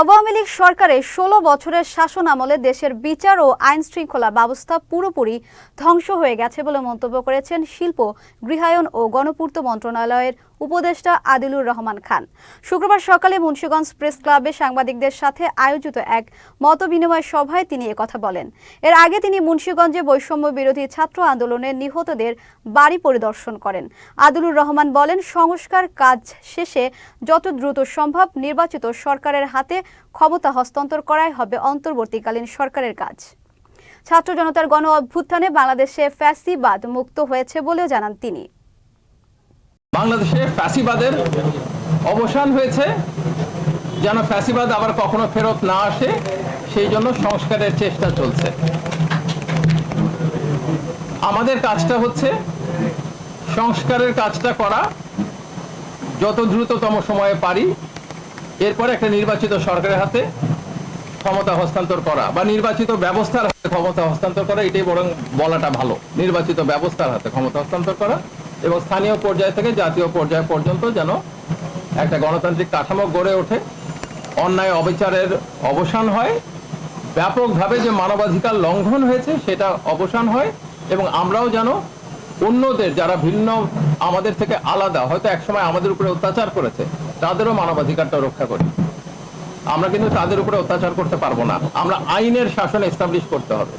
আওয়ামী লীগ সরকারের ষোলো বছরের শাসন আমলে দেশের বিচার ও আইন শৃঙ্খলা ব্যবস্থা পুরোপুরি ধ্বংস হয়ে গেছে বলে মন্তব্য করেছেন শিল্প, গৃহায়ন ও গণপূর্ত মন্ত্রণালয়ের উপদেষ্টা আদিলুর রহমান খান। শুক্রবার সকালে মুন্সিগঞ্জ প্রেস ক্লাবে সাংবাদিকদের সাথে আয়োজিত এক মতবিনিময় সভায় তিনি একথা বলেন। এর আগে তিনি মুন্সীগঞ্জে বৈষম্য বিরোধী ছাত্র আন্দোলনে নিহতদের বাড়ি পরিদর্শন করেন। আদিলুর রহমান বলেন, সংস্কার কাজ শেষে যত দ্রুত সম্ভব নির্বাচিত সরকারের হাতে ক্ষমতা হস্তান্তর করাই হবে অন্তর্বর্তীকালীন সরকারের কাজ। ছাত্র জনতার গণ অভ্যুত্থানে বাংলাদেশে ফ্যাসিবাদ মুক্ত হয়েছে বলেও জানান তিনি। বাংলাদেশে ফ্যাসিবাদের অবসান হয়েছে। যেন ফ্যাসিবাদ আবার কখনো ফেরত না আসে, সেই জন্য সংস্কারের চেষ্টা চলছে। আমাদের কাজটা হচ্ছে সংস্কারের কাজটা করা, যত দ্রুততম সময়ে পারি এরপর একটা নির্বাচিত সরকারের হাতে ক্ষমতা হস্তান্তর করা বা নির্বাচিত ব্যবস্থার হাতে ক্ষমতা হস্তান্তর করা, এটাই বরং বলাটা ভালো। নির্বাচিত ব্যবস্থার হাতে ক্ষমতা হস্তান্তর করা এবং স্থানীয় পর্যায় থেকে জাতীয় পর্যায় পর্যন্ত যেন একটা গণতান্ত্রিক কাঠামো গড়ে ওঠে। অন্যায় অবিচারের অবসান হয়। ব্যাপকভাবে যে মানবাধিকার লঙ্ঘন হয়েছে, সেটা অবসান হয় এবং আমরাও যেন অন্যদের যারা ভিন্ন আমাদের থেকে আলাদা, হয়তো একসময় আমাদের উপরে অত্যাচার করেছে, তাদেরও মানবাধিকারটা রক্ষা করি। আমরা কিন্তু তাদের উপরে অত্যাচার করতে পারব না। আমরা আইনের শাসন এস্টাবলিশ করতে হবে।